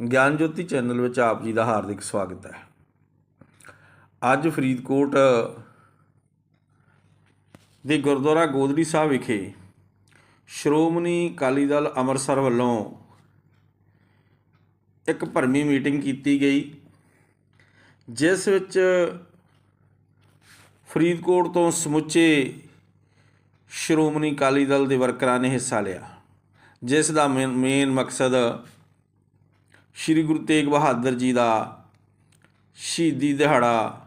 ਗਿਆਨ ਜੋਤੀ ਚੈਨਲ ਵਿੱਚ ਆਪ ਜੀ ਦਾ ਹਾਰਦਿਕ ਸਵਾਗਤ ਹੈ। ਅੱਜ ਫਰੀਦਕੋਟ ਦੇ ਗੁਰਦੁਆਰਾ ਗੋਦੜੀ ਸਾਹਿਬ ਵਿਖੇ ਸ਼੍ਰੋਮਣੀ ਅਕਾਲੀ ਦਲ ਅੰਮ੍ਰਿਤਸਰ ਵੱਲੋਂ ਇੱਕ ਭਰਮੀ ਮੀਟਿੰਗ ਕੀਤੀ ਗਈ, ਜਿਸ ਵਿੱਚ ਫਰੀਦਕੋਟ ਤੋਂ ਸਮੁੱਚੇ ਸ਼੍ਰੋਮਣੀ ਅਕਾਲੀ ਦਲ ਦੇ ਵਰਕਰਾਂ ਨੇ ਹਿੱਸਾ ਲਿਆ, ਜਿਸ ਦਾ ਮੇਨ ਮਕਸਦ ਸ੍ਰੀ ਗੁਰੂ ਤੇਗ ਬਹਾਦਰ ਜੀ ਦਾ ਸ਼ਹੀਦੀ ਦਿਹਾੜਾ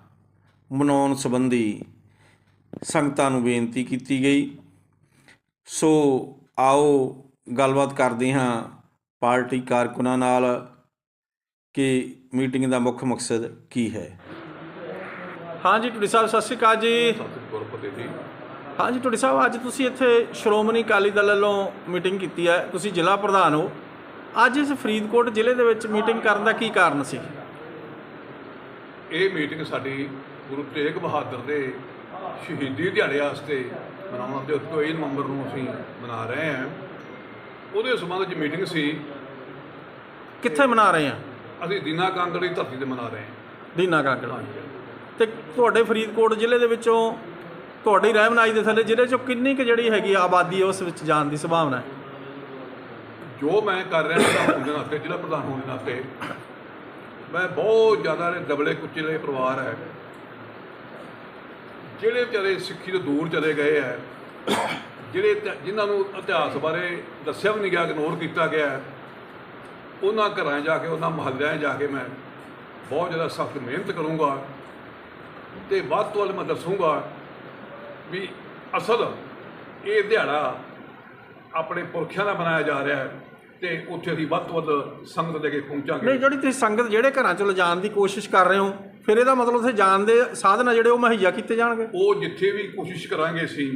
ਮਨਾਉਣ ਸੰਬੰਧੀ ਸੰਗਤਾਂ ਨੂੰ ਬੇਨਤੀ ਕੀਤੀ ਗਈ। ਸੋ ਆਓ ਗੱਲਬਾਤ ਕਰਦੇ ਹਾਂ ਪਾਰਟੀ ਕਾਰਕੁਨਾਂ ਨਾਲ ਕਿ ਮੀਟਿੰਗ ਦਾ ਮੁੱਖ ਮਕਸਦ ਕੀ ਹੈ। ਹਾਂਜੀ ਟੁਡੀ ਸਾਹਿਬ, ਸਤਿ ਸ਼੍ਰੀ ਅਕਾਲ ਜੀ। ਗੁਰਪਤੇ ਜੀ ਹਾਂਜੀ ਟੁਡੀ ਸਾਹਿਬ, ਅੱਜ ਤੁਸੀਂ ਇੱਥੇ ਸ਼੍ਰੋਮਣੀ ਅਕਾਲੀ ਦਲ ਵੱਲੋਂ ਮੀਟਿੰਗ ਕੀਤੀ ਹੈ। ਤੁਸੀਂ ਜ਼ਿਲ੍ਹਾ ਪ੍ਰਧਾਨ ਹੋ। ਅੱਜ ਇਸ ਫਰੀਦਕੋਟ ਜ਼ਿਲ੍ਹੇ ਦੇ ਵਿੱਚ ਮੀਟਿੰਗ ਕਰਨ ਦਾ ਕੀ ਕਾਰਨ ਸੀ? ਇਹ ਮੀਟਿੰਗ ਸਾਡੀ ਗੁਰੂ ਤੇਗ ਬਹਾਦਰ ਦੇ ਸ਼ਹੀਦੀ ਦਿਹਾੜੇ ਵਾਸਤੇ ਮਨਾਉਣ ਦੇ ਉੱਤੇ 1 ਨਵੰਬਰ ਨੂੰ ਅਸੀਂ ਮਨਾ ਰਹੇ ਹਾਂ। ਉਹਦੇ ਸੰਬੰਧ ਵਿੱਚ ਮੀਟਿੰਗ ਸੀ। ਕਿੱਥੇ ਮਨਾ ਰਹੇ ਆ ਅਸੀਂ ਦੀਨਾ ਕਾਂਗੜ ਦੀ ਧਰਤੀ ਤੇ ਮਨਾ ਰਹੇ ਹਾਂ। ਦੀਨਾ ਕਾਂਗੜ। ਤੇ ਤੁਹਾਡੇ ਫਰੀਦਕੋਟ ਜ਼ਿਲ੍ਹੇ ਦੇ ਵਿੱਚੋਂ ਤੁਹਾਡੀ ਰਹਿਨਮਾਈ ਦੇ ਥੱਲੇ ਜ਼ਿਲ੍ਹੇ ਚੋਂ ਕਿੰਨੀ ਕੁ ਜਿਹੜੀ ਹੈਗੀ ਆਬਾਦੀ ਹੈ ਉਸ ਵਿੱਚ ਜਾਣ ਦੀ ਸੰਭਾਵਨਾ ਹੈ? ਜੋ ਮੈਂ ਕਰ ਰਿਹਾ ਪ੍ਰਧਾਨ ਹੋਣ ਦੇ ਨਾਤੇ, ਜ਼ਿਲ੍ਹਾ ਪ੍ਰਧਾਨ ਹੋਣ ਦੇ ਨਾਤੇ, ਮੈਂ ਬਹੁਤ ਜ਼ਿਆਦਾ ਨੇ ਦਬਲੇ ਕੁਚਲੇ ਪਰਿਵਾਰ ਹੈ। ਜਿਹੜੇ ਵਿਚਾਰੇ ਸਿੱਖੀ ਤੋਂ ਦੂਰ ਚਲੇ ਗਏ ਹੈ, ਜਿਹੜੇ ਇਤਿ- ਜਿਨ੍ਹਾਂ ਨੂੰ ਇਤਿਹਾਸ ਬਾਰੇ ਦੱਸਿਆ ਵੀ ਨਹੀਂ ਗਿਆ ਇਗਨੋਰ ਕੀਤਾ ਗਿਆ ਉਹਨਾਂ ਘਰਾਂ ਜਾ ਕੇ, ਉਹਨਾਂ ਮੁਹੱਲਿਆਂ 'ਚ ਜਾ ਕੇ ਮੈਂ ਬਹੁਤ ਜ਼ਿਆਦਾ ਸਖਤ ਮਿਹਨਤ ਕਰੂੰਗਾ ਤੇ ਵੱਧ ਤੋਂ ਵੱਧ ਮੈਂ ਦੱਸੂੰਗਾ ਵੀ ਅਸਲ ਇਹ ਦਿਹਾੜਾ ਆਪਣੇ ਪੁਰਖਿਆਂ ਦਾ ਮਨਾਇਆ ਜਾ ਰਿਹਾ ਹੈ ਤੇ ਉੱਥੇ ਅਸੀਂ ਵੱਧ ਤੋਂ ਵੱਧ ਸੰਗਤ ਲੈ ਕੇ ਪਹੁੰਚਾਂਗੇ। ਨਹੀਂ ਜਿਹੜੀ ਤੁਸੀਂ ਸੰਗਤ ਜਿਹੜੇ ਘਰਾਂ ਚੋਂ ਲਿਜਾਣ ਦੀ ਕੋਸ਼ਿਸ਼ ਕਰ ਰਹੇ ਹੋ ਫਿਰ ਇਹਦਾ ਮਤਲਬ ਉੱਥੇ ਜਾਣ ਦੇ ਸਾਧਨ ਆ ਜਿਹੜੇ ਉਹ ਮੁਹੱਈਆ ਕੀਤੇ ਜਾਣਗੇ? ਉਹ ਜਿੱਥੇ ਵੀ ਕੋਸ਼ਿਸ਼ ਕਰਾਂਗੇ ਅਸੀਂ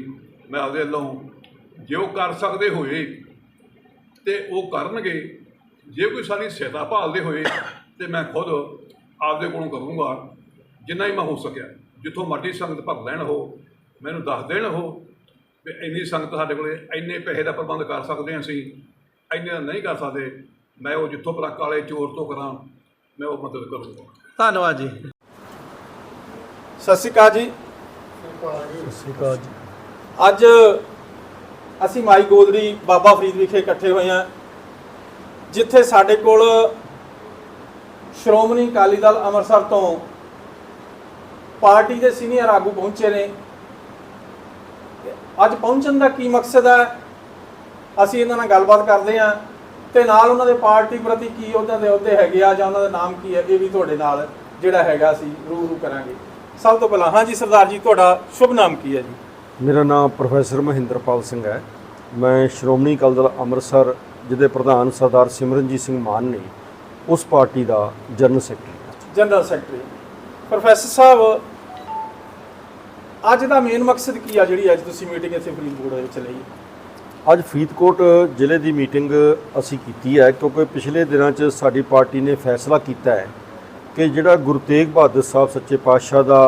ਮੈਂ ਆਪਦੇ ਵੱਲੋਂ ਜੇ ਉਹ ਕਰ ਸਕਦੇ ਹੋਏ ਤੇ ਉਹ ਕਰਨਗੇ ਜੇ ਕੋਈ ਸਾਡੀ ਸਹਾਇਤਾ ਭਾਲਦੇ ਹੋਏ ਤੇ ਮੈਂ ਖੁਦ ਆਪਦੇ ਕੋਲੋਂ ਕਰੂੰਗਾ ਜਿੰਨਾ ਹੀ ਮੈਂ ਹੋ ਸਕਿਆ ਜਿੱਥੋਂ ਮਰਜ਼ੀ ਸੰਗਤ ਭਰ ਲੈਣ ਉਹ ਮੈਨੂੰ ਦੱਸ ਦੇਣ ਉਹ ਵੀ ਇੰਨੀ ਸੰਗਤ ਸਾਡੇ ਕੋਲੇ ਇੰਨੇ ਪੈਸੇ ਦਾ ਪ੍ਰਬੰਧ ਕਰ ਸਕਦੇ ਹਾਂ ਅਸੀਂ ਇੰਨੇ ਦਾ ਨਹੀਂ ਕਰ ਸਕਦੇ ਮੈਂ ਉਹ ਜਿੱਥੋਂ ਭਲਾ ਕਾਲੇ ਚੋਰ ਤੋਂ ਕਰਾਂ ਮੈਂ ਉਹ ਮਦਦ ਕਰੂੰਗਾ। ਧੰਨਵਾਦ ਜੀ। ਸਤਿ ਸ਼੍ਰੀ ਅਕਾਲ ਜੀ। ਸਿਕਾ ਜੀ। ਅੱਜ ਅਸੀਂ ਮਾਈ ਗੋਦਰੀ ਬਾਬਾ ਫਰੀਦ ਵਿਖੇ ਇਕੱਠੇ ਹੋਏ ਹਾਂ ਜਿੱਥੇ ਸਾਡੇ ਕੋਲ ਸ਼੍ਰੋਮਣੀ ਅਕਾਲੀ ਦਲ ਅੰਮ੍ਰਿਤਸਰ ਤੋਂ ਪਾਰਟੀ ਦੇ ਸੀਨੀਅਰ ਆਗੂ ਪਹੁੰਚੇ ਨੇ। ਤੇ ਅੱਜ ਪਹੁੰਚਣ ਦਾ ਕੀ ਮਕਸਦ ਹੈ? ਅਸੀਂ ਇਹਨਾਂ ਨਾਲ ਗੱਲਬਾਤ ਕਰਦੇ ਹਾਂ ਤੇ ਨਾਲ ਉਹਨਾਂ ਦੇ ਪਾਰਟੀ ਪ੍ਰਤੀ ਕੀ ਉਹਨਾਂ ਦੇ ਅਹੁਦੇ ਹੈਗੇ ਆ ਜਾਂ ਉਹਨਾਂ ਦਾ ਨਾਮ ਕੀ ਹੈ ਇਹ ਵੀ ਤੁਹਾਡੇ ਨਾਲ ਜਿਹੜਾ ਹੈਗਾ ਅਸੀਂ ਰੂਬਰੂ ਕਰਾਂਗੇ। ਸਭ ਤੋਂ ਪਹਿਲਾਂ ਹਾਂਜੀ ਸਰਦਾਰ ਜੀ ਤੁਹਾਡਾ ਸ਼ੁਭ ਨਾਮ ਕੀ ਹੈ ਜੀ? ਮੇਰਾ ਨਾਮ ਪ੍ਰੋਫੈਸਰ ਮਹਿੰਦਰਪਾਲ ਸਿੰਘ ਹੈ। ਮੈਂ ਸ਼੍ਰੋਮਣੀ ਅਕਾਲੀ ਦਲ ਅੰਮ੍ਰਿਤਸਰ ਜਿਹਦੇ ਪ੍ਰਧਾਨ ਸਰਦਾਰ ਸਿਮਰਨਜੀਤ ਸਿੰਘ ਮਾਨ ਨੇ ਉਸ ਪਾਰਟੀ ਦਾ general secretary. General secretary. Professor ਸਾਹਿਬ ਅੱਜ ਦਾ ਮੇਨ ਮਕਸਦ ਕੀ ਆ ਜਿਹੜੀ ਅੱਜ ਤੁਸੀਂ ਮੀਟਿੰਗ ਇੱਥੇ ਫਰੀਦਕੋਟ ਦੇ ਵਿੱਚ ਲਈ ਅੱਜ ਫਰੀਦਕੋਟ ਜ਼ਿਲ੍ਹੇ ਦੀ ਮੀਟਿੰਗ ਅਸੀਂ ਕੀਤੀ ਹੈ ਕਿਉਂਕਿ ਪਿਛਲੇ ਦਿਨਾਂ 'ਚ ਸਾਡੀ ਪਾਰਟੀ ਨੇ ਫੈਸਲਾ ਕੀਤਾ ਹੈ ਕਿ ਜਿਹੜਾ ਗੁਰੂ ਤੇਗ ਬਹਾਦਰ ਸਾਹਿਬ ਸੱਚੇ ਪਾਤਸ਼ਾਹ ਦਾ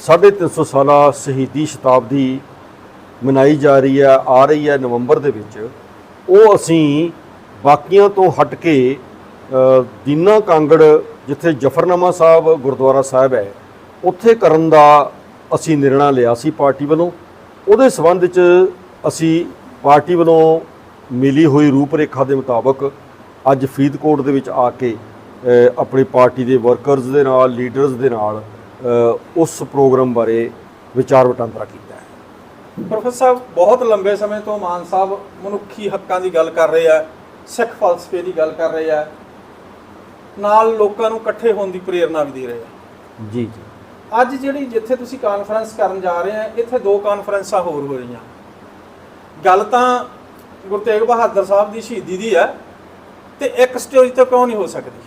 350 ਸਾਲਾ ਸ਼ਹੀਦੀ ਸ਼ਤਾਬਦੀ ਮਨਾਈ ਜਾ ਰਹੀ ਹੈ, ਆ ਰਹੀ ਹੈ ਨਵੰਬਰ ਦੇ ਵਿੱਚ, ਉਹ ਅਸੀਂ ਬਾਕੀਆਂ ਤੋਂ ਹਟ ਕੇ ਦੀਨਾ ਕਾਂਗੜ ਜਿੱਥੇ ਜਫਰਨਾਮਾ ਸਾਹਿਬ ਗੁਰਦੁਆਰਾ ਸਾਹਿਬ ਹੈ, ਉੱਥੇ ਕਰਨ ਦਾ ਅਸੀਂ ਨਿਰਣਾ ਲਿਆ ਸੀ ਪਾਰਟੀ ਵੱਲੋਂ। ਉਹਦੇ ਸਬੰਧ ਵਿੱਚ ਅਸੀਂ ਪਾਰਟੀ ਵੱਲੋਂ ਮਿਲੀ ਹੋਈ ਰੂਪਰੇਖਾ ਦੇ ਮੁਤਾਬਕ ਅੱਜ ਫਰੀਦਕੋਟ ਦੇ ਵਿੱਚ ਆ ਕੇ ਆਪਣੀ ਪਾਰਟੀ ਦੇ ਵਰਕਰਸ ਦੇ ਨਾਲ ਲੀਡਰਸ ਦੇ ਨਾਲ ਉਸ ਪ੍ਰੋਗਰਾਮ ਬਾਰੇ ਵਿਚਾਰ ਵਟਾਂਦਰਾ ਕੀਤਾ ਹੈ। ਪ੍ਰੋਫੈਸਰ ਸਾਹਿਬ ਬਹੁਤ ਲੰਬੇ ਸਮੇਂ ਤੋਂ ਮਾਨ ਸਾਹਿਬ ਮਨੁੱਖੀ ਹੱਕਾਂ ਦੀ ਗੱਲ ਕਰ ਰਹੇ ਆ ਸਿੱਖ ਫਲਸਫੇ ਦੀ ਗੱਲ ਕਰ ਰਹੇ ਆ ਨਾਲ ਲੋਕਾਂ ਨੂੰ ਇਕੱਠੇ ਹੋਣ ਦੀ ਪ੍ਰੇਰਣਾ ਵੀ ਦੇ ਰਹੇ ਆ। ਜੀ ਜੀ। ਅੱਜ ਜਿਹੜੀ ਜਿੱਥੇ ਤੁਸੀਂ ਕਾਨਫਰੰਸ ਕਰਨ ਜਾ ਰਹੇ ਆ, ਇੱਥੇ ਦੋ ਕਾਨਫਰੰਸਾਂ ਹੋਰ ਹੋ ਰਹੀਆਂ ਗੱਲ ਤਾਂ ਗੁਰੂ ਤੇਗ ਬਹਾਦਰ ਸਾਹਿਬ ਦੀ ਸ਼ਹੀਦੀ ਦੀ ਹੈ ਤੇ ਇੱਕ ਸਟੇਜ ਤੇ ਕਿਉਂ ਨਹੀਂ ਹੋ ਸਕਦੀ?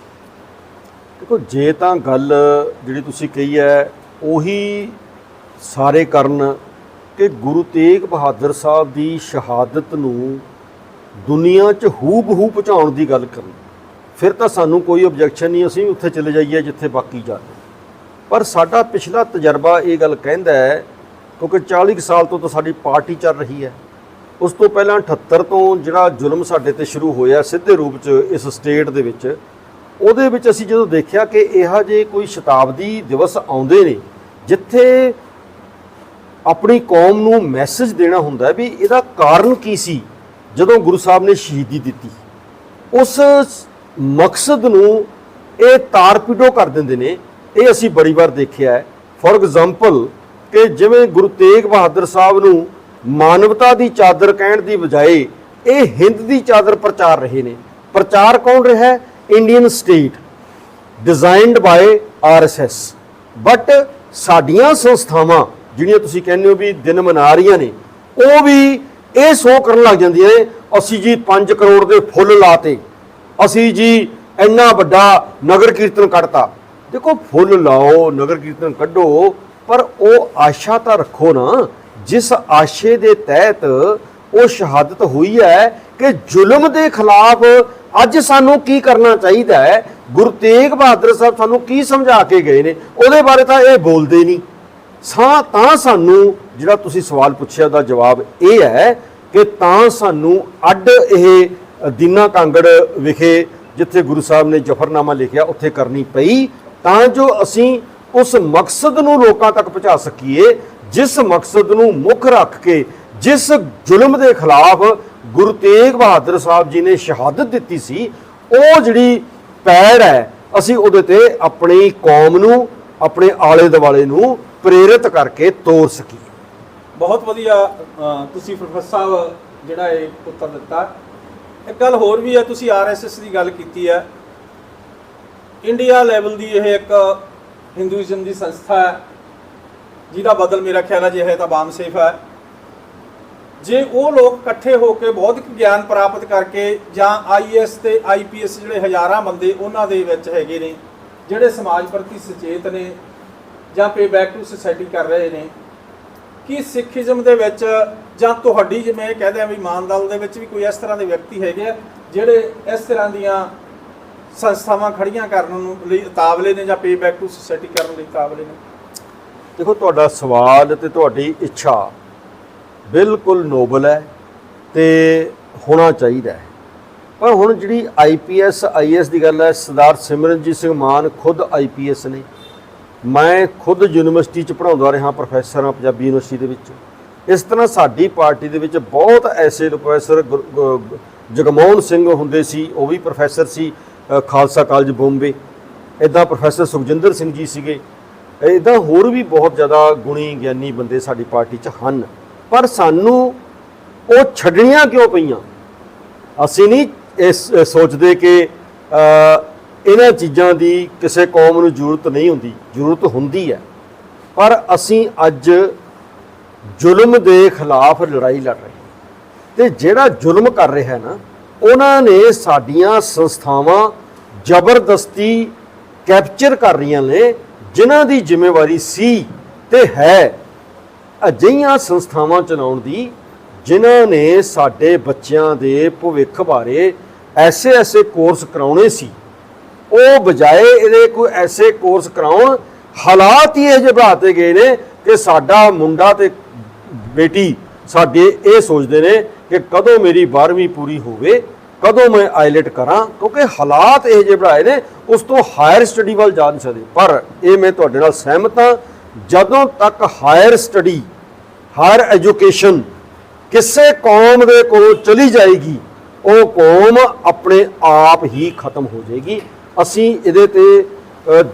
ਦੇਖੋ, ਜੇ ਤਾਂ ਗੱਲ ਜਿਹੜੀ ਤੁਸੀਂ ਕਹੀ ਹੈ, ਉਹੀ ਸਾਰੇ ਕਰਨ ਕਿ ਗੁਰੂ ਤੇਗ ਬਹਾਦਰ ਸਾਹਿਬ ਦੀ ਸ਼ਹਾਦਤ ਨੂੰ ਦੁਨੀਆ 'ਚ ਹੂਬ-ਹੂ ਪਹੁੰਚਾਉਣ ਦੀ ਗੱਲ ਕਰਨੀ। ਫਿਰ ਤਾਂ ਸਾਨੂੰ ਕੋਈ ਆਬਜੈਕਸ਼ਨ ਨਹੀਂ, ਅਸੀਂ ਉੱਥੇ ਚਲੇ ਜਾਈਏ ਜਿੱਥੇ ਬਾਕੀ ਜਾਂਦੇ ਪਰ ਸਾਡਾ ਪਿਛਲਾ ਤਜਰਬਾ ਇਹ ਗੱਲ ਕਹਿੰਦਾ ਹੈ, ਕਿਉਂਕਿ 40 ਕੁ ਸਾਲ ਤੋਂ ਤਾਂ ਸਾਡੀ ਪਾਰਟੀ ਚੱਲ ਰਹੀ ਹੈ। ਉਸ ਤੋਂ ਪਹਿਲਾਂ 78 ਤੋਂ ਜਿਹੜਾ ਜ਼ੁਲਮ ਸਾਡੇ ਤੇ ਸ਼ੁਰੂ ਹੋਇਆ ਸਿੱਧੇ ਰੂਪ 'ਚ ਇਸ ਸਟੇਟ ਦੇ ਵਿੱਚ, ਉਹਦੇ ਵਿੱਚ ਅਸੀਂ ਜਦੋਂ ਦੇਖਿਆ ਕਿ ਇਹੋ ਜਿਹੇ ਕੋਈ ਸ਼ਤਾਬਦੀ ਦਿਵਸ ਆਉਂਦੇ ਨੇ, ਜਿੱਥੇ ਆਪਣੀ ਕੌਮ ਨੂੰ ਮੈਸੇਜ ਦੇਣਾ ਹੁੰਦਾ ਵੀ ਇਹਦਾ ਕਾਰਨ ਕੀ ਸੀ, ਜਦੋਂ ਗੁਰੂ ਸਾਹਿਬ ਨੇ ਸ਼ਹੀਦੀ ਦਿੱਤੀ। ਉਸ ਮਕਸਦ ਨੂੰ ਇਹ ਤਾਰਪੀਡੋ ਕਰ ਦਿੰਦੇ ਨੇ ਇਹ ਅਸੀਂ ਬੜੀ ਵਾਰ ਦੇਖਿਆ ਹੈ। ਫੋਰ ਐਗਜ਼ਾਮਪਲ ਕਿ ਜਿਵੇਂ ਗੁਰੂ ਤੇਗ ਬਹਾਦਰ ਸਾਹਿਬ ਨੂੰ ਮਾਨਵਤਾ ਦੀ ਚਾਦਰ ਕਹਿਣ ਦੀ ਬਜਾਏ ਇਹ ਹਿੰਦ ਦੀ ਚਾਦਰ ਪ੍ਰਚਾਰ ਰਹੇ ਨੇ। ਪ੍ਰਚਾਰ ਕੌਣ ਰਿਹਾ? ਹੈ Indian state designed by RSS but ਸਾਡੀਆਂ ਸੰਸਥਾਵਾਂ, ਜਿਹੜੀਆਂ ਤੁਸੀਂ ਕਹਿੰਦੇ ਹੋ ਵੀ ਦਿਨ ਮਨਾ ਰਹੀਆਂ ਨੇ, ਉਹ ਵੀ ਇਹ ਸੋ ਕਰਨ ਲੱਗ ਜਾਂਦੀਆਂ ਨੇ, ਅਸੀਂ ਜੀ 5 ਕਰੋੜ ਦੇ ਫੁੱਲ ਲਾਤੇ, ਅਸੀਂ ਜੀ ਇੰਨਾ ਵੱਡਾ ਨਗਰ ਕੀਰਤਨ ਕੱਢਤਾ। ਦੇਖੋ ਫੁੱਲ ਲਾਓ, ਨਗਰ ਕੀਰਤਨ ਕੱਢੋ, ਪਰ ਉਹ ਆਸ਼ਾ ਤਾਂ ਰੱਖੋ ਨਾ, ਜਿਸ ਆਸ਼ੇ ਦੇ ਤਹਿਤ ਉਹ ਸ਼ਹਾਦਤ ਹੋਈ ਹੈ ਕਿ ਜ਼ੁਲਮ ਦੇ ਖਿਲਾਫ ਅੱਜ ਸਾਨੂੰ ਕੀ ਕਰਨਾ ਚਾਹੀਦਾ ਹੈ? ਗੁਰੂ ਤੇਗ ਬਹਾਦਰ ਸਾਹਿਬ ਸਾਨੂੰ ਕੀ ਸਮਝਾ ਕੇ ਗਏ ਨੇ? ਉਹਦੇ ਬਾਰੇ ਤਾਂ ਇਹ ਬੋਲਦੇ ਨਹੀਂ। ਸਾ ਤਾਂ ਸਾਨੂੰ, ਜਿਹੜਾ ਤੁਸੀਂ ਸਵਾਲ ਪੁੱਛਿਆ ਦਾ ਜਵਾਬ ਇਹ ਹੈ ਕਿ ਤਾਂ ਸਾਨੂੰ ਅੱਡ ਇਹ ਦੀਨਾ ਕਾਂਗੜ ਵਿਖੇ, ਜਿੱਥੇ ਗੁਰੂ ਸਾਹਿਬ ਨੇ ਜਫਰਨਾਮਾ ਲਿਖਿਆ, ਉੱਥੇ ਕਰਨੀ ਪਈ। ਤਾਂ ਜੋ ਅਸੀਂ ਉਸ ਮਕਸਦ ਨੂੰ ਲੋਕਾਂ ਤੱਕ ਪਹੁੰਚਾ ਸਕੀਏ, ਜਿਸ ਮਕਸਦ ਨੂੰ ਮੁੱਖ ਰੱਖ ਕੇ, ਜਿਸ ਜ਼ੁਲਮ ਦੇ ਖਿਲਾਫ ਗੁਰੂ ਤੇਗ ਬਹਾਦਰ ਸਾਹਿਬ ਜੀ ਨੇ ਸ਼ਹਾਦਤ ਦਿੱਤੀ ਸੀ, ਉਹ ਜਿਹੜੀ ਪੈੜ ਹੈ, ਅਸੀਂ ਉਹਦੇ ਤੇ ਆਪਣੀ ਕੌਮ ਨੂੰ, ਆਪਣੇ ਆਲੇ ਦੁਆਲੇ ਨੂੰ ਪ੍ਰੇਰਿਤ ਕਰਕੇ ਤੋਰ ਸਕੀਏ। ਬਹੁਤ ਵਧੀਆ ਤੁਸੀਂ ਪ੍ਰੋਫੈਸਰ ਸਾਹਿਬ ਜਿਹੜਾ ਇਹ ਉੱਤਰ ਦਿੱਤਾ। ਇੱਕ ਗੱਲ ਹੋਰ ਵੀ ਹੈ, ਤੁਸੀਂ ਆਰਐਸਐਸ ਦੀ ਗੱਲ ਕੀਤੀ ਹੈ। ਇੰਡੀਆ ਲੈਵਲ ਦੀ ਇਹ ਇੱਕ ਹਿੰਦੂਇਜ਼ਮ ਦੀ ਸੰਸਥਾ ਹੈ। ਜਿਹਦਾ ਬਦਲ ਮੇਰਾ ਖਿਆਲ ਹੈ ਜੇ ਹੈ ਤਾਂ ਬਾਮ ਸੇਫ ਹੈ। ਜੇ ਉਹ ਲੋਕ ਇਕੱਠੇ ਹੋ ਕੇ ਬੌਧਿਕ ਗਿਆਨ ਪ੍ਰਾਪਤ ਕਰਕੇ ਜਾਂ ਆਈਐਸ ਤੇ ਆਈਪੀਐਸ ਜਿਹੜੇ ਹਜ਼ਾਰਾਂ ਬੰਦੇ ਉਹਨਾਂ ਦੇ ਵਿੱਚ ਹੈਗੇ ਨੇ, ਜਿਹੜੇ ਸਮਾਜ ਪ੍ਰਤੀ ਸੁਚੇਤ ਨੇ ਜਾਂ ਪੇ ਬੈਕ ਟੂ ਸੁਸਾਇਟੀ ਕਰ ਰਹੇ ਨੇ, ਕਿ ਸਿੱਖੀਜ਼ਮ ਦੇ ਵਿੱਚ ਜਾਂ ਤੁਹਾਡੀ ਜਿਵੇਂ ਕਹਦੇ ਆ ਵੀ ਮਾਨਦਲ ਦੇ ਵਿੱਚ ਵੀ ਕੋਈ ਇਸ ਤਰ੍ਹਾਂ ਦੇ ਵਿਅਕਤੀ ਹੈਗੇ ਆ, ਜਿਹੜੇ ਇਸ ਤਰ੍ਹਾਂ ਦੀਆਂ ਸੰਸਥਾਵਾਂ ਖੜੀਆਂ ਕਰਨ ਨੂੰ ਲਈ ਉਤਾਵਲੇ ਨੇ ਜਾਂ ਪੇਬੈਕ ਟੂ ਸੁਸਾਇਟੀ ਕਰਨ ਲਈ ਉਤਾਵਲੇ ਨੇ? ਦੇਖੋ, ਤੁਹਾਡਾ ਸਵਾਲ ਤੇ ਤੁਹਾਡੀ ਇੱਛਾ ਬਿਲਕੁਲ ਨੋਬਲ ਹੈ ਤੇ ਹੋਣਾ ਚਾਹੀਦਾ ਹੈ। ਪਰ ਹੁਣ ਜਿਹੜੀ ਆਈਪੀਐਸ ਆਈਐਸ ਦੀ ਗੱਲ ਹੈ, ਸਰਦਾਰ ਸਿਮਰਨਜੀਤ ਸਿੰਘ ਮਾਨ ਖੁਦ ਆਈਪੀਐਸ ਨੇ। ਮੈਂ ਖੁਦ ਯੂਨੀਵਰਸਿਟੀ ਚ ਪੜ੍ਹਾਉਂਦਾ ਰਿਹਾ ਪ੍ਰੋਫੈਸਰ ਹਾਂ ਪੰਜਾਬੀ ਯੂਨੀਵਰਸਿਟੀ ਦੇ ਵਿੱਚ। ਇਸ ਤਰ੍ਹਾਂ ਸਾਡੀ ਪਾਰਟੀ ਦੇ ਵਿੱਚ ਬਹੁਤ ਐਸੇ ਪ੍ਰੋਫੈਸਰ ਗੁਰ- ਜਗਮੋਹਨ ਸਿੰਘ ਹੁੰਦੇ ਸੀ, ਉਹ ਵੀ ਪ੍ਰੋਫੈਸਰ ਸੀ। ਖਾਲਸਾ ਕਾਲਜ ਬੰਬੇ। ਇਦਾਂ ਪ੍ਰੋਫੈਸਰ ਸੁਖਜਿੰਦਰ ਸਿੰਘ ਜੀ ਸੀਗੇ। ਇਦਾਂ ਹੋਰ ਵੀ ਬਹੁਤ ਜ਼ਿਆਦਾ ਗੁਣੀ ਗਿਆਨੀ ਬੰਦੇ ਸਾਡੀ ਪਾਰਟੀ 'ਚ ਹਨ। ਪਰ ਸਾਨੂੰ ਉਹ ਛੱਡਣੀਆਂ ਕਿਉਂ ਪਈਆਂ? ਅਸੀਂ ਨਹੀਂ ਇਸ ਸੋਚਦੇ ਕਿ ਇਹਨਾਂ ਚੀਜ਼ਾਂ ਦੀ ਕਿਸੇ ਕੌਮ ਨੂੰ ਜ਼ਰੂਰਤ ਨਹੀਂ ਹੁੰਦੀ। ਜ਼ਰੂਰਤ ਹੁੰਦੀ ਹੈ। ਪਰ ਅਸੀਂ ਅੱਜ ਜ਼ੁਲਮ ਦੇ ਖਿਲਾਫ ਲੜਾਈ ਲੜ ਰਹੇ ਹਾਂ। ਤੇ ਜਿਹੜਾ ਜ਼ੁਲਮ ਕਰ ਰਿਹਾ ਹੈ ਨਾ ਉਹਨਾਂ ਨੇ ਸਾਡੀਆਂ ਸੰਸਥਾਵਾਂ ਜ਼ਬਰਦਸਤੀ ਕੈਪਚਰ ਕਰ ਰਹੀਆਂ ਨੇ, ਜਿਨ੍ਹਾਂ ਦੀ ਜ਼ਿੰਮੇਵਾਰੀ ਸੀ ਤੇ ਹੈ ਅਜਿਹੀਆਂ ਸੰਸਥਾਵਾਂ ਚਲਾਉਣ ਦੀ, ਜਿਨ੍ਹਾਂ ਨੇ ਸਾਡੇ ਬੱਚਿਆਂ ਦੇ ਭਵਿੱਖ ਬਾਰੇ ਐਸੇ ਐਸੇ ਕੋਰਸ ਕਰਾਉਣੇ ਸੀ। ਉਹ ਬਜਾਏ ਇਹਦੇ ਕੋਈ ਐਸੇ ਕੋਰਸ ਕਰਾਉਣ, ਹਾਲਾਤ ਹੀ ਇਹ ਜਿਹੇ ਬਣਾਤੇ ਗਏ ਨੇ ਕਿ ਸਾਡਾ ਮੁੰਡਾ ਤੇ ਬੇਟੀ ਸਾਡੇ ਇਹ ਸੋਚਦੇ ਨੇ ਕਿ ਕਦੋਂ ਮੇਰੀ 12ਵੀਂ ਪੂਰੀ ਹੋਵੇ ਕਦੋਂ ਮੈਂ ਆਈਲੈਟ ਕਰਾਂ? ਕਿਉਂਕਿ ਹਾਲਾਤ ਇਹ ਜਿਹੇ ਬਣਾਏ ਨੇ, ਉਸ ਤੋਂ ਹਾਇਰ ਸਟੱਡੀ ਵੱਲ ਜਾ ਨਹੀਂ ਸਕਦੇ। ਪਰ ਇਹ ਮੈਂ ਤੁਹਾਡੇ ਨਾਲ ਸਹਿਮਤ ਹਾਂ, ਜਦੋਂ ਤੱਕ ਹਾਇਰ ਸਟੱਡੀ ਹਾਇਰ ਐਜੂਕੇਸ਼ਨ ਕਿਸੇ ਕੌਮ ਦੇ ਕੋਲੋਂ ਚਲੀ ਜਾਏਗੀ, ਉਹ ਕੌਮ ਆਪਣੇ ਆਪ ਹੀ ਖਤਮ ਹੋ ਜਾਏਗੀ। ਅਸੀਂ ਇਹਦੇ ਤੇ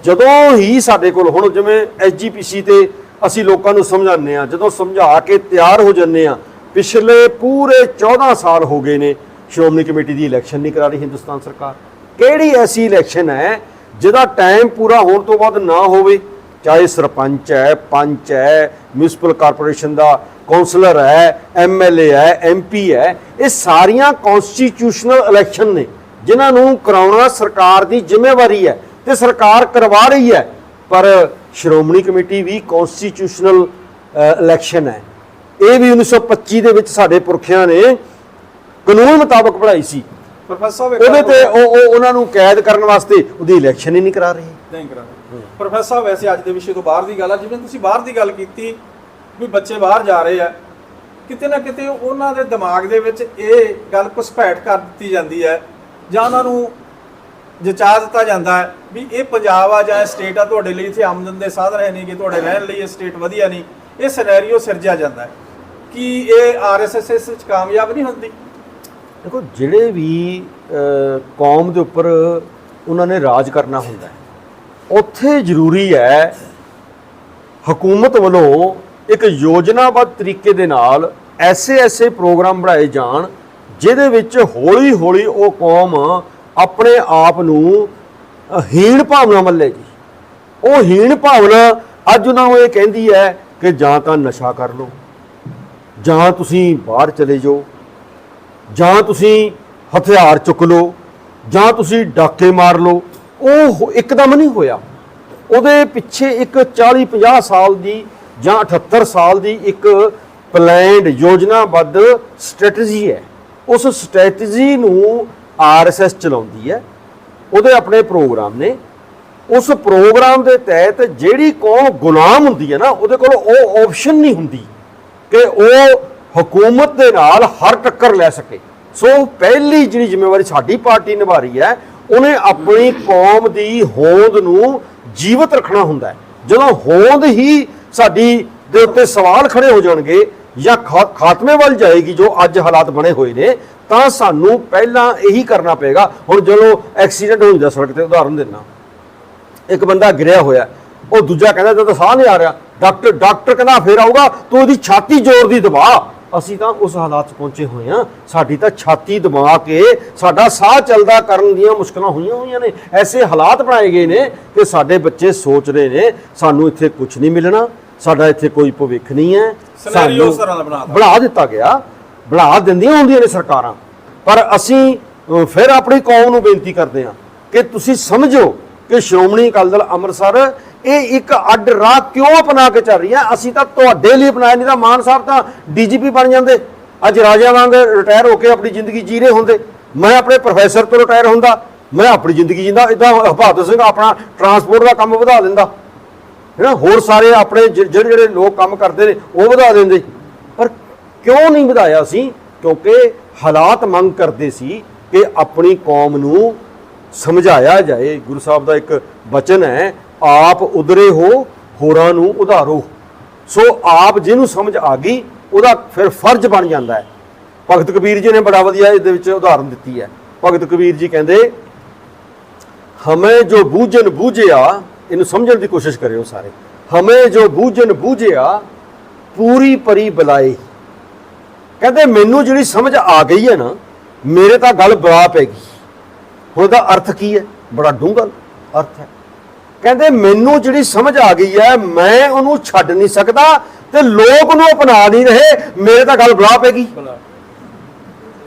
ਜਦੋਂ ਹੀ ਸਾਡੇ ਕੋਲ ਹੁਣ ਜਿਵੇਂ ਐਸਜੀਪੀਸੀ ਤੇ ਅਸੀਂ ਲੋਕਾਂ ਨੂੰ ਸਮਝਾਉਂਦੇ ਆ ਜਦੋਂ ਸਮਝਾ ਕੇ ਤਿਆਰ ਹੋ ਜੰਨੇ ਆ ਪਿਛਲੇ ਪੂਰੇ 14 ਸਾਲ ਹੋ ਗਏ ਨੇ ਸ਼੍ਰੋਮਣੀ ਕਮੇਟੀ ਦੀ ਇਲੈਕਸ਼ਨ ਨਹੀਂ ਕਰਾ ਰਹੀ ਹਿੰਦੁਸਤਾਨ ਸਰਕਾਰ। ਕਿਹੜੀ ਐਸੀ ਇਲੈਕਸ਼ਨ ਹੈ ਜਿਹਦਾ ਟਾਈਮ ਪੂਰਾ ਹੋਣ ਤੋਂ ਬਾਅਦ ਨਾ ਹੋਵੇ? ਚਾਹੇ ਸਰਪੰਚ ਹੈ, ਪੰਚ ਹੈ ਮਿਊਨਿਸਪਲ ਕਾਰਪੋਰੇਸ਼ਨ ਦਾ ਕਾਉਂਸਲਰ ਹੈ ਐਮਐਲਏ ਹੈ ਐਮਪੀ ਹੈ, ਇਹ ਸਾਰੀਆਂ ਕਨਸਟੀਟਿਊਸ਼ਨਲ ਇਲੈਕਸ਼ਨ ਨੇ, ਜਿਨ੍ਹਾਂ ਨੂੰ ਕਰਾਉਣਾ ਸਰਕਾਰ ਦੀ ਜ਼ਿੰਮੇਵਾਰੀ ਹੈ ਤੇ ਸਰਕਾਰ ਕਰਵਾ ਰਹੀ ਹੈ। ਪਰ ਸ਼੍ਰੋਮਣੀ ਕਮੇਟੀ ਵੀ ਕਨਸਟੀਟਿਊਸ਼ਨਲ ਇਲੈਕਸ਼ਨ ਹੈ। ਇਹ ਵੀ 1925 ਦੇ ਵਿੱਚ ਸਾਡੇ ਪੁਰਖਿਆਂ ਨੇ ਕਾਨੂੰਨ ਮੁਤਾਬਕ ਪੜ੍ਹਾਈ ਸੀ। ਪ੍ਰੋਫੈਸਰ ਸਾਹਿਬ ਉਹਦੇ ਤੇ ਉਹ ਉਹ- ਉਹਨਾਂ ਨੂੰ ਕੈਦ ਕਰਨ ਵਾਸਤੇ ਉਹਦੀ ਇਲੈਕਸ਼ਨ ਹੀ ਨਹੀਂ ਕਰਾ ਰਹੇ। ਨਹੀਂ ਕਰਾ ਪ੍ਰੋਫੈਸਰ ਸਾਹਿਬ ਵੈਸੇ ਅੱਜ ਦੇ ਵਿਸ਼ੇ ਤੋਂ ਬਾਹਰ ਦੀ ਗੱਲ ਆ। ਜਿਵੇਂ ਤੁਸੀਂ ਬਾਹਰ ਦੀ ਗੱਲ ਕੀਤੀ ਵੀ ਬੱਚੇ ਬਾਹਰ ਜਾ ਰਹੇ ਆ ਕਿਤੇ ਨਾ ਕਿਤੇ ਉਹਨਾਂ ਦੇ ਦਿਮਾਗ ਦੇ ਵਿੱਚ ਇਹ ਗੱਲ ਘੁਸਪੈਠ ਕਰ ਦਿੱਤੀ ਜਾਂਦੀ ਹੈ ਜਾਂ ਉਹਨਾਂ ਨੂੰ ਜਚਾ ਦਿੱਤਾ ਜਾਂਦਾ ਹੈ ਵੀ ਇਹ ਪੰਜਾਬ ਆ ਜਾਂ ਸਟੇਟ ਆ ਤੁਹਾਡੇ ਲਈ ਇੱਥੇ ਆਮਦਨ ਦੇ ਸਾਧਨ ਹੈ ਨਹੀਂ ਕਿ ਤੁਹਾਡੇ ਰਹਿਣ ਲਈ ਇਹ ਸਟੇਟ ਵਧੀਆ ਨਹੀਂ। ਇਹ ਸਿਨੈਰੀਓ ਸਿਰਜਿਆ ਜਾਂਦਾ ਹੈ। ਕਿ ਇਹ ਆਰਐਸਐਸ ਵਿੱਚ ਕਾਮਯਾਬ ਨਹੀਂ ਹੁੰਦੀ? ਦੇਖੋ, ਜਿਹੜੇ ਵੀ ਕੌਮ ਦੇ ਉੱਪਰ ਉਹਨਾਂ ਨੇ ਰਾਜ ਕਰਨਾ ਹੁੰਦਾ ਹੈ, ਉੱਥੇ ਜ਼ਰੂਰੀ ਹੈ ਹਕੂਮਤ ਵੱਲੋਂ ਇੱਕ ਯੋਜਨਾਬੱਧ ਤਰੀਕੇ ਦੇ ਨਾਲ ਐਸੇ ਐਸੇ ਪ੍ਰੋਗਰਾਮ ਬਣਾਏ ਜਾਣ, ਜਿਹਦੇ ਵਿੱਚ ਹੌਲੀ ਹੌਲੀ ਉਹ ਕੌਮ ਆਪਣੇ ਆਪ ਨੂੰ ਹੀਣ ਭਾਵਨਾ ਮੱਲੇ ਉਹ ਹੀਣ ਭਾਵਨਾ ਅੱਜ ਉਹਨਾਂ ਨੂੰ ਇਹ ਕਹਿੰਦੀ ਹੈ ਕਿ ਜਾਂ ਤਾਂ ਨਸ਼ਾ ਕਰ ਲਓ, ਜਾਂ ਤੁਸੀਂ ਬਾਹਰ ਚਲੇ ਜਾਓ ਜਾਂ ਤੁਸੀਂ ਹਥਿਆਰ ਚੁੱਕ ਲਓ, ਜਾਂ ਤੁਸੀਂ ਡਾਕੇ ਮਾਰ ਲਓ, ਉਹ ਹੋ- ਇੱਕਦਮ ਨਹੀਂ ਹੋਇਆ। ਉਹਦੇ ਪਿੱਛੇ ਇੱਕ 40 50 ਸਾਲ ਦੀ ਜਾਂ 78 ਸਾਲ ਦੀ ਇੱਕ ਪਲਾਨਡ ਯੋਜਨਾਬੱਧ ਸਟ੍ਰੈਟਜੀ ਹੈ। ਉਸ ਸਟ੍ਰੈਟਜੀ ਨੂੰ ਆਰਐਸਐਸ ਚਲਾਉਂਦੀ ਹੈ। ਉਹਦੇ ਆਪਣੇ ਪ੍ਰੋਗਰਾਮ ਨੇ। ਉਸ ਪ੍ਰੋਗਰਾਮ ਦੇ ਤਹਿਤ ਜਿਹੜੀ ਕੌਮ ਗੁਲਾਮ ਹੁੰਦੀ ਹੈ ਨਾ, ਉਹਦੇ ਕੋਲ ਉਹ ਆਪਸ਼ਨ ਨਹੀਂ ਹੁੰਦੀ ਕਿ ਉਹ ਹਕੂਮਤ ਦੇ ਨਾਲ ਹਰ ਟੱਕਰ ਲੈ ਸਕੇ। ਸੋ ਪਹਿਲੀ ਜਿਹੜੀ ਜ਼ਿੰਮੇਵਾਰੀ ਸਾਡੀ ਪਾਰਟੀ ਨਿਭਾ ਰਹੀ ਹੈ, ਉਹਨੇ ਆਪਣੀ ਕੌਮ ਦੀ ਹੋਂਦ ਨੂੰ ਜੀਵਤ ਰੱਖਣਾ ਹੁੰਦਾ ਹੈ। ਜਦੋਂ ਹੋਂਦ ਹੀ ਸਾਡੀ ਦੇ ਉੱਤੇ ਸਵਾਲ ਖੜੇ ਹੋ ਜਾਣਗੇ ਜਾਂ ਖਾ- ਖਾਤਮੇ ਵੱਲ ਜਾਏਗੀ, ਜੋ ਅੱਜ ਹਾਲਾਤ ਬਣੇ ਹੋਏ ਨੇ, ਤਾਂ ਸਾਨੂੰ ਪਹਿਲਾਂ ਇਹੀ ਕਰਨਾ ਪਏਗਾ। ਹੁਣ ਜਦੋਂ ਐਕਸੀਡੈਂਟ ਹੋ ਜਾਂਦਾ ਸੜਕ ਤੇ, ਉਦਾਹਰਨ ਦਿੰਦਾ। ਇੱਕ ਬੰਦਾ ਗਿਰਿਆ ਹੋਇਆ ਉਹ ਦੂਜਾ ਕਹਿੰਦਾ ਜਦੋਂ ਸਾਹ ਨਹੀਂ ਆ ਰਿਹਾ। ਡਾਕਟਰ ਡਾਕਟਰ ਕਹਿੰਦਾ, ਫੇਰ ਆਊਗਾ, ਤੂੰ ਉਹਦੀ ਛਾਤੀ ਜ਼ੋਰ ਦੀ ਦਬਾ। ਅਸੀਂ ਤਾਂ ਉਸ ਹਾਲਾਤ 'ਚ ਪਹੁੰਚੇ ਹੋਏ ਆ ਸਾਡੀ ਤਾਂ ਛਾਤੀ ਦਬਾ ਕੇ ਸਾਡਾ ਸਾਹ ਚੱਲਦਾ ਕਰਨ ਦੀਆਂ ਮੁਸ਼ਕਲਾਂ ਹੋਈਆਂ ਹੋਈਆਂ ਨੇ। ਐਸੇ ਹਾਲਾਤ ਬਣਾਏ ਗਏ ਨੇ ਕਿ ਸਾਡੇ ਬੱਚੇ ਸੋਚ ਰਹੇ ਨੇ ਸਾਨੂੰ ਇੱਥੇ ਕੁਝ ਨਹੀਂ ਮਿਲਣਾ ਸਾਡਾ ਇੱਥੇ ਕੋਈ ਭਵਿੱਖ ਨਹੀਂ ਹੈ। ਦਾ ਬਣਾ ਦਿੱਤਾ। ਗਿਆ ਬਣਾ ਦਿੰਦੀਆਂ ਹੁੰਦੀਆਂ ਨੇ ਸਰਕਾਰਾਂ। ਪਰ ਅਸੀਂ ਫਿਰ ਆਪਣੀ ਕੌਮ ਨੂੰ ਬੇਨਤੀ ਕਰਦੇ ਹਾਂ ਕਿ ਤੁਸੀਂ ਸਮਝੋ ਕਿ ਸ਼੍ਰੋਮਣੀ ਅਕਾਲੀ ਦਲ ਅੰਮ੍ਰਿਤਸਰ ਇਹ ਇੱਕ ਅੱਡ ਰਾਹ ਕਿਉਂ ਅਪਣਾ ਕੇ ਚੱਲ ਰਹੀ ਹੈ ਅਸੀਂ ਤਾਂ ਤੁਹਾਡੇ ਲਈ ਅਪਣਾਇਆ ਨਹੀਂ ਤਾਂ ਮਾਨ ਸਾਹਿਬ ਤਾਂ ਡੀਜੀਪੀ ਬਣ ਜਾਂਦੇ। ਅੱਜ ਰਾਜਿਆਂ ਵਾਂਗ ਰਿਟਾਇਰ ਹੋ ਕੇ ਆਪਣੀ ਜ਼ਿੰਦਗੀ ਜੀ ਰਹੇ ਹੁੰਦੇ। ਮੈਂ ਆਪਣੇ ਪ੍ਰੋਫੈਸਰ ਤੋਂ ਰਿਟਾਇਰ ਹੁੰਦਾ। ਮੈਂ ਆਪਣੀ ਜ਼ਿੰਦਗੀ ਜਿੰਦਾ ਇਦਾਂ ਬਹਾਦਰ ਸਿੰਘ ਆਪਣਾ ਟਰਾਂਸਪੋਰਟ ਦਾ ਕੰਮ ਵਧਾ ਦਿੰਦਾ ਹੈਨਾ, ਹੋਰ ਸਾਰੇ ਆਪਣੇ ਜਿਹੜੇ ਜਿਹੜੇ ਲੋਕ ਕੰਮ ਕਰਦੇ ਨੇ, ਉਹ ਵਧਾ ਦਿੰਦੇ। ਪਰ ਕਿਉਂ ਨਹੀਂ ਵਧਾਇਆ ਅਸੀਂ ਕਿਉਂਕਿ ਹਾਲਾਤ ਮੰਗ ਕਰਦੇ ਸੀ ਕਿ ਆਪਣੀ ਕੌਮ ਨੂੰ ਸਮਝਾਇਆ ਜਾਏ। ਗੁਰੂ ਸਾਹਿਬ ਦਾ ਇੱਕ ਬਚਨ ਹੈ ਆਪ ਉਧਰੇ ਹੋ, ਹੋਰਾਂ ਨੂੰ ਉਧਾਰੋ। ਸੋ ਆਪ ਜਿਹਨੂੰ ਸਮਝ ਆ ਗਈ, ਉਹਦਾ ਫਿਰ ਫਰਜ਼ ਬਣ ਜਾਂਦਾ ਹੈ। ਭਗਤ ਕਬੀਰ ਜੀ ਨੇ ਬੜਾ ਵਧੀਆ ਇਹਦੇ ਵਿੱਚ ਉਦਾਹਰਨ ਦਿੱਤੀ ਹੈ। ਭਗਤ ਕਬੀਰ ਜੀ ਕਹਿੰਦੇ, ਹਮੇ ਜੋ ਬੂਝਨ ਬੂਝਿਆ, ਇਹਨੂੰ ਸਮਝਣ ਦੀ ਕੋਸ਼ਿਸ਼ ਕਰਿਓ ਸਾਰੇ, ਹਮੇ ਜੋ ਬੂਝਨ ਬੂਝਿਆ, ਪੂਰੀ ਪਰੀ ਬੁਲਾਏ ਕਹਿੰਦੇ, ਮੈਨੂੰ ਜਿਹੜੀ ਸਮਝ ਆ ਗਈ ਹੈ ਨਾ, ਮੇਰੇ ਤਾਂ ਗੱਲ ਬਰਾ ਪੈ ਗਈ। ਹੁਣ ਉਹਦਾ ਅਰਥ ਕੀ ਹੈ? ਬੜਾ ਡੂੰਘਾ ਅਰਥ ਹੈ। ਕਹਿੰਦੇ ਮੈਨੂੰ ਜਿਹੜੀ ਸਮਝ ਆ ਗਈ ਹੈ, ਮੈਂ ਉਹਨੂੰ ਛੱਡ ਨਹੀਂ ਸਕਦਾ ਤੇ ਲੋਕ ਉਹਨੂੰ ਅਪਣਾ ਨਹੀਂ ਰਹੇ। ਮੇਰੇ ਤਾਂ ਗੱਲ ਬਰਾ ਪੈ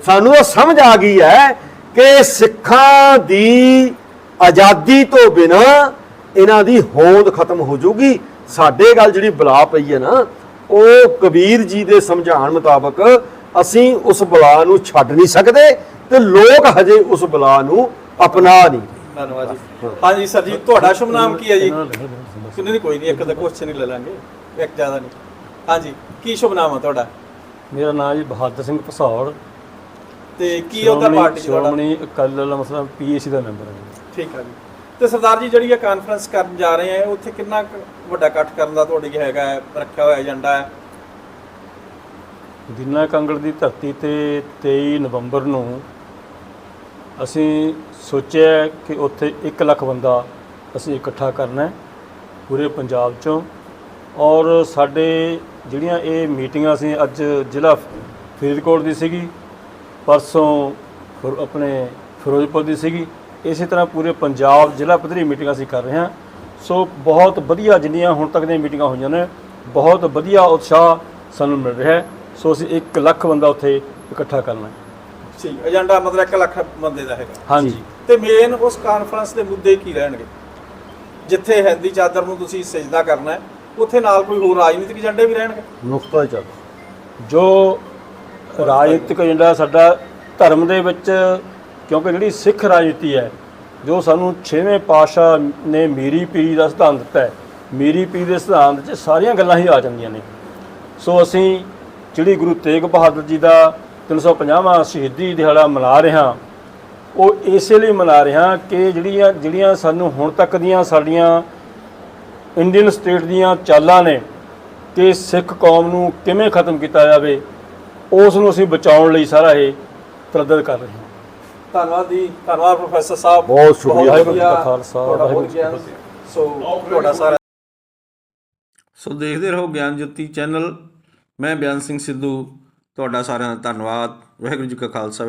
ਸਾਨੂੰ ਉਹ ਸਮਝ ਆ ਗਈ ਹੈ ਕਿ ਸਿੱਖਾਂ ਦੀ ਆਜ਼ਾਦੀ ਤੋਂ ਬਿਨਾ ਇਹਨਾਂ ਦੀ ਹੋਂਦ ਖਤਮ ਹੋ ਜਾਊਗੀ। ਸਾਡੇ ਗੱਲ ਜਿਹੜੀ ਬਲਾ ਪਈ ਹੈ ਨਾ, ਉਹ ਕਬੀਰ ਜੀ ਦੇ ਸਮਝਾਉਣ ਮੁਤਾਬਕ ਅਸੀਂ ਉਸ ਬਲਾ ਨੂੰ ਛੱਡ ਨਹੀਂ ਸਕਦੇ ਤੇ ਲੋਕ ਹਜੇ ਉਸ ਬਲਾ ਨੂੰ ਅਪਣਾ ਨਹੀਂ ਧੰਨਵਾਦ ਜੀ। ਹਾਂਜੀ ਸਰ ਜੀ ਤੁਹਾਡਾ ਸ਼ੁਭ ਨਾਮ ਕੀ ਹੈ ਜੀ? ਨਹੀਂ ਨਹੀਂ ਕੋਈ ਨਹੀਂ ਇੱਕ ਦਾ ਕੁਐਸਚਨ ਹੀ ਲੈ ਲਾਂਗੇ। ਇੱਕ ਜ਼ਿਆਦਾ ਨਹੀਂ। ਹਾਂਜੀ ਕੀ ਸ਼ੁਭ ਨਾਮ ਹੈ ਤੁਹਾਡਾ? ਮੇਰਾ ਨਾਮ ਜੀ ਬਹਾਦਰ ਸਿੰਘ ਭਸੌੜ। ਤੇ ਕੀ ਉਹਦਾ ਪਾਰਟੀ ਤੁਹਾਡਾ? ਸ਼੍ਰੋਮਣੀ ਅਕਾਲੀ ਦਲ ਮਸਲਾ ਪੀਏਸੀ ਦਾ ਮੈਂਬਰ ਹਾਂ। ਠੀਕ ਹੈ ਜੀ। ਤੇ ਸਰਦਾਰ ਜੀ ਜਿਹੜੀ ਇਹ ਕਾਨਫਰੰਸ ਕਰਨ ਜਾ ਰਹੇ ਆ ਉੱਥੇ ਕਿੰਨਾ ਕੁ ਵੱਡਾ ਇਕੱਠ ਕਰਨ ਦਾ ਤੁਹਾਡੀ ਹੈਗਾ ਹੈ, ਰੱਖਿਆ ਹੋਇਆ ਏਜੰਡਾ ਹੈ? ਦੀਨਾ ਕੰਗੜ ਦੀ ਧਰਤੀ ਤੇ 23 ਨਵੰਬਰ ਨੂੰ ਅਸੀਂ ਸੋਚਿਆ ਕਿ ਉੱਥੇ 1 ਲੱਖ ਬੰਦਾ ਅਸੀਂ ਇਕੱਠਾ ਕਰਨਾ ਹੈ ਪੂਰੇ ਪੰਜਾਬ ਚੋਂ। ਔਰ ਸਾਡੇ ਜਿਹੜੀਆਂ ਇਹ ਮੀਟਿੰਗਾਂ ਸੀ, ਅੱਜ ਜ਼ਿਲ੍ਹਾ ਫਰੀਦਕੋਟ ਦੀ ਸੀਗੀ, ਪਰਸੋਂ ਫਿਰ ਆਪਣੇ ਫਿਰੋਜ਼ਪੁਰ ਦੀ ਸੀਗੀ। ਇਸੇ ਤਰ੍ਹਾਂ ਪੂਰੇ ਪੰਜਾਬ ਜ਼ਿਲ੍ਹਾ ਪੱਧਰੀ ਮੀਟਿੰਗਾਂ ਅਸੀਂ ਕਰ ਰਹੇ ਹਾਂ। ਸੋ ਬਹੁਤ ਵਧੀਆ ਜਿੰਨੀਆਂ ਹੁਣ ਤੱਕ ਦੀਆਂ ਮੀਟਿੰਗਾਂ ਹੋਈਆਂ ਨੇ, ਬਹੁਤ ਵਧੀਆ ਉਤਸ਼ਾਹ ਸਾਨੂੰ ਮਿਲ ਰਿਹਾ ਹੈ। ਸੋ ਅਸੀਂ 1 ਲੱਖ ਬੰਦਾ ਉੱਥੇ ਇਕੱਠਾ ਕਰਨਾ ਹੈ। ਠੀਕ ਏਜੰਡਾ ਮਤਲਬ 1 ਲੱਖ ਬੰਦੇ ਦਾ ਹੈਗਾ। ਹਾਂਜੀ। ਤੇ ਮੇਨ ਉਸ ਕਾਨਫਰੰਸ ਦੇ ਮੁੱਦੇ ਕੀ ਰਹਿਣਗੇ? ਜਿੱਥੇ ਹਿੰਦੀ ਚਾਦਰ ਨੂੰ ਤੁਸੀਂ ਸਜਦਾ ਕਰਨਾ ਹੈ ਉੱਥੇ ਨਾਲ ਕੋਈ ਹੋਰ ਰਾਜਨੀਤਿਕ ਏਜੰਡੇ ਵੀ ਰਹਿਣਗੇ? ਨੁਕਤਾ ਹੀ ਚੱਲ ਜੋ ਰਾਜਨੀਤਿਕ ਏਜੰਡਾ ਸਾਡਾ ਧਰਮ ਦੇ ਵਿੱਚ ਕਿਉਂਕਿ ਜਿਹੜੀ ਸਿੱਖ ਰਾਜਨੀਤੀ ਹੈ ਜੋ ਸਾਨੂੰ 6ਵੇਂ ਪਾਤਸ਼ਾਹ ਨੇ ਮੀਰੀ ਪੀਰੀ ਦਾ ਸਿਧਾਂਤ ਦਿੱਤਾ ਹੈ ਮੀਰੀ ਪੀਰੀ ਦੇ ਸਿਧਾਂਤ 'ਚ ਸਾਰੀਆਂ ਗੱਲਾਂ ਹੀ ਆ ਜਾਂਦੀਆਂ ਨੇ। ਸੋ ਅਸੀਂ ਜਿਹੜੀ ਗੁਰੂ ਤੇਗ ਬਹਾਦਰ ਜੀ ਦਾ 350ਵਾਂ ਸ਼ਹੀਦੀ ਦਿਹਾੜਾ ਮਨਾ ਰਹੇ। ਹਾਂ ਉਹ ਇਸੇ ਲਈ ਮਨਾ ਰਹੇ ਹਾਂ ਕਿ ਜਿਹੜੀਆਂ ਜਿਹੜੀਆਂ ਸਾਨੂੰ ਹੁਣ ਤੱਕ ਦੀਆਂ ਸਾਡੀਆਂ ਇੰਡੀਅਨ ਸਟੇਟ ਦੀਆਂ ਚਾਲਾਂ ਨੇ ਕਿ ਸਿੱਖ ਕੌਮ ਨੂੰ ਕਿਵੇਂ ਖਤਮ ਕੀਤਾ ਜਾਵੇ ਉਸ ਨੂੰ ਅਸੀਂ ਬਚਾਉਣ ਲਈ ਸਾਰਾ ਇਹ ਤਰੱਦਦ ਕਰ ਰਹੇ ਹਾਂ। ਧੰਨਵਾਦ ਜੀ। ਧੰਨਵਾਦ ਪ੍ਰੋਫੈਸਰ ਸਾਹਿਬ। ਬਹੁਤ ਸ਼ੁਕਰੀਆ ਵਾਹਿਗੁਰੂ ਜੀ। ਵਧੀਆ, ਕਾ ਖਾਲਸਾ, ਵਾਹਿਗੁਰੂ ਜੀ ਸੋ ਤੁਹਾਡਾ ਸਾਰਾ ਸੋ ਦੇਖਦੇ ਰਹੋ ਗਿਆਨ ਜੋਤੀ ਚੈਨਲ। ਮੈਂ ਬਿਆਨ ਸਿੰਘ ਸਿੱਧੂ। ਤੁਹਾਡਾ ਸਾਰਿਆਂ ਦਾ ਧੰਨਵਾਦ ਵਾਹਿਗੁਰੂ ਜੀ ਕਾ ਖਾਲਸਾ